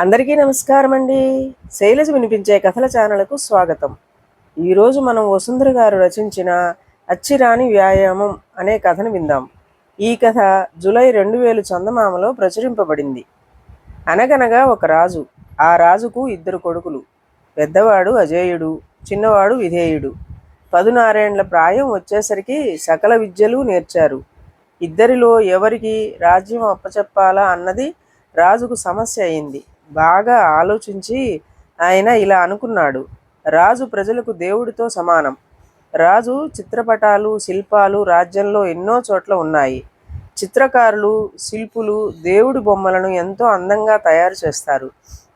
అందరికీ నమస్కారం అండి. శైలజ వినిపించే కథల ఛానల్కు స్వాగతం. ఈరోజు మనం వసుంధర గారు రచించిన అచ్చిరాని వ్యాయామం అనే కథను విందాం. ఈ కథ జులై రెండు వేలు చందమామలో ప్రచురింపబడింది. అనగనగా ఒక రాజు ఆ రాజుకు ఇద్దరు కొడుకులు. పెద్దవాడు అజేయుడు చిన్నవాడు విధేయుడు. పదునారేండ్ల ప్రాయం వచ్చేసరికి సకల విద్యలు నేర్చారు. ఇద్దరిలో ఎవరికి రాజ్యం అప్పచెప్పాలా అన్నది రాజుకు సమస్య అయింది. బాగా ఆలోచించి ఆయన ఇలా అనుకున్నాడు. రాజు ప్రజలకు దేవుడితో సమానం. రాజు చిత్రపటాలు శిల్పాలు రాజ్యంలో ఎన్నో చోట్ల ఉన్నాయి. చిత్రకారులు శిల్పులు దేవుడి బొమ్మలను ఎంతో అందంగా తయారు చేస్తారు.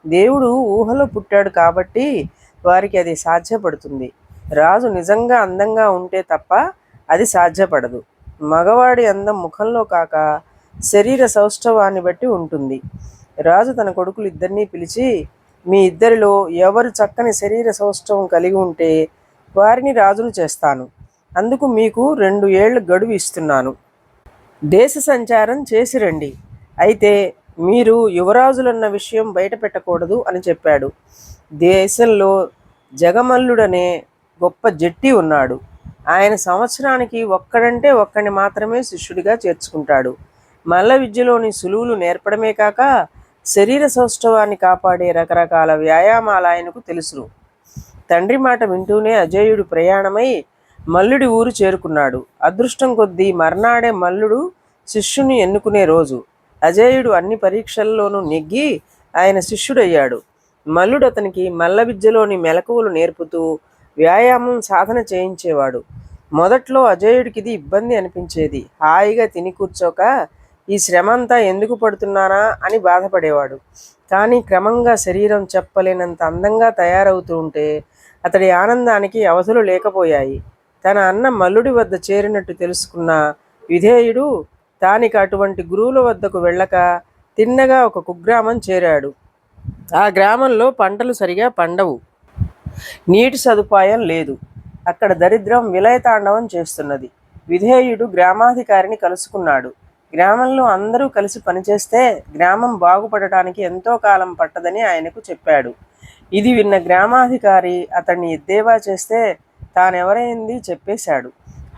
దేవుడు ఊహలో పుట్టాడు కాబట్టి వారికి అది సాధ్యపడుతుంది. రాజు నిజంగా అందంగా ఉంటే తప్ప అది సాధ్యపడదు. మగవాడి అందం ముఖంలో కాక శరీర సౌష్ఠవాన్ని బట్టి ఉంటుంది. రాజు తన కొడుకులు ఇద్దరినీ పిలిచి మీ ఇద్దరిలో ఎవరు చక్కని శరీర సౌష్ఠవం కలిగి ఉంటే వారిని రాజులు చేస్తాను. అందుకు మీకు రెండు ఏళ్ళు గడువు ఇస్తున్నాను. దేశ సంచారం చేసి రండి. అయితే మీరు యువరాజులన్న విషయం బయట పెట్టకూడదు అని చెప్పాడు. దేశంలో జగమల్లుడనే గొప్ప జట్టి ఉన్నాడు. ఆయన సంవత్సరానికి ఒక్కడంటే ఒక్కడిని మాత్రమే శిష్యుడిగా చేర్చుకుంటాడు. మల్ల విద్యలోని సులువులు నేర్పడమే కాక శరీర సౌష్ఠవాన్ని కాపాడే రకరకాల వ్యాయామాలు ఆయనకు తెలుసును. తండ్రి మాట వింటూనే అజయుడు ప్రయాణమై మల్లుడి ఊరు చేరుకున్నాడు. అదృష్టం కొద్దీ మర్నాడే మల్లుడు శిష్యుని ఎన్నుకునే రోజు అజేయుడు అన్ని పరీక్షల్లోనూ నెగ్గి ఆయన శిష్యుడయ్యాడు. మల్లుడు అతనికి మల్ల విద్యలోని మెలకువలు నేర్పుతూ వ్యాయామం సాధన చేయించేవాడు. మొదట్లో అజేయుడికి ఇది ఇబ్బంది అనిపించేది. హాయిగా తిని కూర్చోక ఈ శ్రమ అంతా ఎందుకు పడుతున్నానా అని బాధపడేవాడు. కానీ క్రమంగా శరీరం చెప్పలేనంత అందంగా తయారవుతూ ఉంటే అతడి ఆనందానికి అవధులు లేకపోయాయి. తన అన్న మల్లుడి వద్ద చేరినట్టు తెలుసుకున్న విధేయుడు తానికి అటువంటి గురువుల వద్దకు వెళ్ళక తిన్నగా ఒక కుగ్రామం చేరాడు. ఆ గ్రామంలో పంటలు సరిగా పండవు. నీటి సదుపాయం లేదు. అక్కడ దరిద్రం విలయతాండవం చేస్తున్నది. విధేయుడు గ్రామాధికారిని కలుసుకున్నాడు. గ్రామంలో అందరూ కలిసి పనిచేస్తే గ్రామం బాగుపడటానికి ఎంతో కాలం పట్టదని ఆయనకు చెప్పాడు. ఇది విన్న గ్రామాధికారి అతన్ని ఎద్దేవా చేస్తే తానెవరైంది చెప్పేశాడు.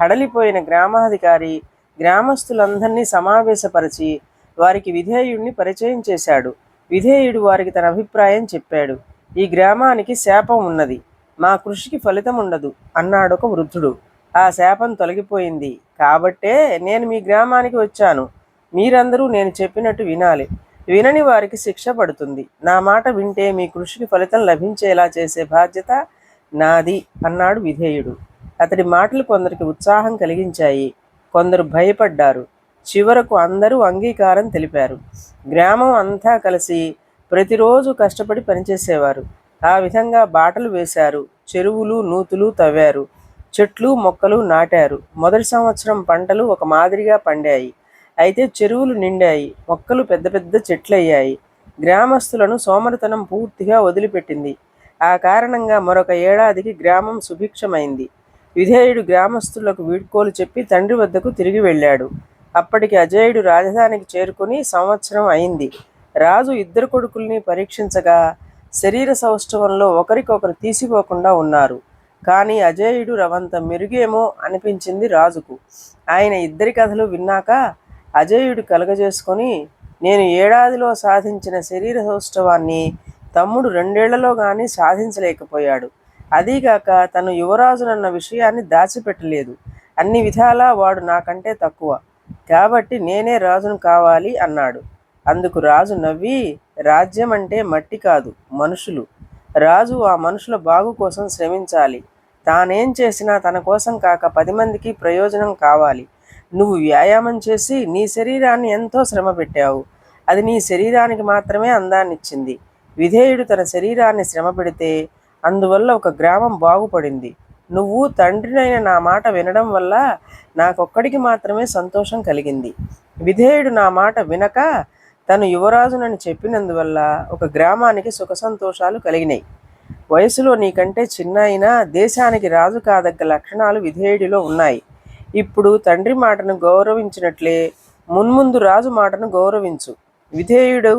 హడలిపోయిన గ్రామాధికారి గ్రామస్తులందరినీ సమావేశపరిచి వారికి విధేయుడిని పరిచయం చేశాడు. విధేయుడు వారికి తన అభిప్రాయం చెప్పాడు. ఈ గ్రామానికి శాపం ఉన్నది. మా కృషికి ఫలితం ఉండదు అన్నాడు ఒక వృద్ధుడు. ఆ శాపం తొలగిపోయింది. కాబట్టే నేను మీ గ్రామానికి వచ్చాను. మీరందరూ నేను చెప్పినట్టు వినాలి. వినని వారికి శిక్ష పడుతుంది. నా మాట వింటే మీ కృషికి ఫలితం లభించేలా చేసే బాధ్యత నాది అన్నాడు విధేయుడు. అతడి మాటలు కొందరికి ఉత్సాహం కలిగించాయి. కొందరు భయపడ్డారు. చివరకు అందరూ అంగీకారం తెలిపారు. గ్రామం అంతా కలిసి ప్రతిరోజు కష్టపడి పనిచేసేవారు. ఆ విధంగా బాటలు వేశారు. చెరువులు నూతులు తవ్వారు. చెట్లు మొక్కలు నాటారు. మొదటి సంవత్సరం పంటలు ఒక మాదిరిగా పండాయి. అయితే చెరువులు నిండాయి. మొక్కలు పెద్ద పెద్ద చెట్లు అయ్యాయి గ్రామస్తులను సోమరితనం పూర్తిగా వదిలిపెట్టింది. ఆ కారణంగా మరొక ఏడాదికి గ్రామం సుభిక్షమైంది. విధేయుడు గ్రామస్తులకు వీడ్కోలు చెప్పి తండ్రి వద్దకు తిరిగి వెళ్ళాడు. అప్పటికి అజేయుడు రాజధానికి చేరుకుని సంవత్సరం అయింది. రాజు ఇద్దరు కొడుకుల్ని పరీక్షించగా శరీర సౌష్ఠవంలో ఒకరికొకరు తీసిపోకుండా ఉన్నారు. కానీ అజేయుడు రవంత మెరుగేమో అనిపించింది రాజుకు. ఆయన ఇద్దరి కథలు విన్నాక అజేయుడు కలగజేసుకొని నేను ఏడాదిలో సాధించిన శరీర సౌష్ఠవాన్ని తమ్ముడు రెండేళ్ళలో కానీ సాధించలేకపోయాడు. అదీగాక తను యువరాజునన్న విషయాన్ని దాచిపెట్టలేదు. అన్ని విధాలా వాడు నాకంటే తక్కువ. కాబట్టి నేనే రాజును కావాలి అన్నాడు. అందుకు రాజు నవ్వి రాజ్యం అంటే మట్టి కాదు మనుషులు. రాజు ఆ మనుషుల బాగు కోసం శ్రమించాలి. తానేం చేసినా తన కోసం కాక పది మందికి ప్రయోజనం కావాలి. నువ్వు వ్యాయామం చేసి నీ శరీరాన్ని ఎంతో శ్రమ పెట్టావు. అది నీ శరీరానికి మాత్రమే అందాన్నిచ్చింది. విధేయుడు తన శరీరాన్ని శ్రమ పెడితే అందువల్ల ఒక గ్రామం బాగుపడింది. నువ్వు తండ్రినైన నా మాట వినడం వల్ల నాకొక్కడికి మాత్రమే సంతోషం కలిగింది. విధేయుడు నా మాట వినక తను యువరాజునని చెప్పినందువల్ల ఒక గ్రామానికి సుఖ సంతోషాలు కలిగినాయి వయసులో నీకంటే చిన్న అయినా దేశానికి రాజు కాదగ్గ లక్షణాలు విధేయుడిలో ఉన్నాయి. ఇప్పుడు తండ్రి మాటను గౌరవించినట్లే మున్ముందు రాజు మాటను గౌరవించు. విధేయుడు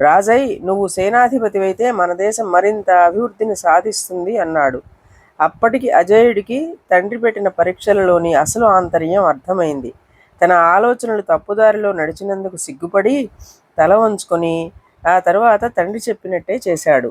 రాజై నువ్వు సేనాధిపతివైతే మన దేశం మరింత అభివృద్ధిని సాధిస్తుంది అన్నాడు. అప్పటికి అజయుడికి తండ్రి పెట్టిన పరీక్షలలోని అసలు ఆంతర్యం అర్థమైంది. తన ఆలోచనలు తప్పుదారిలో నడిచినందుకు సిగ్గుపడి తల వంచుకొని ఆ తర్వాత తండ్రి చెప్పినట్టే చేశాడు.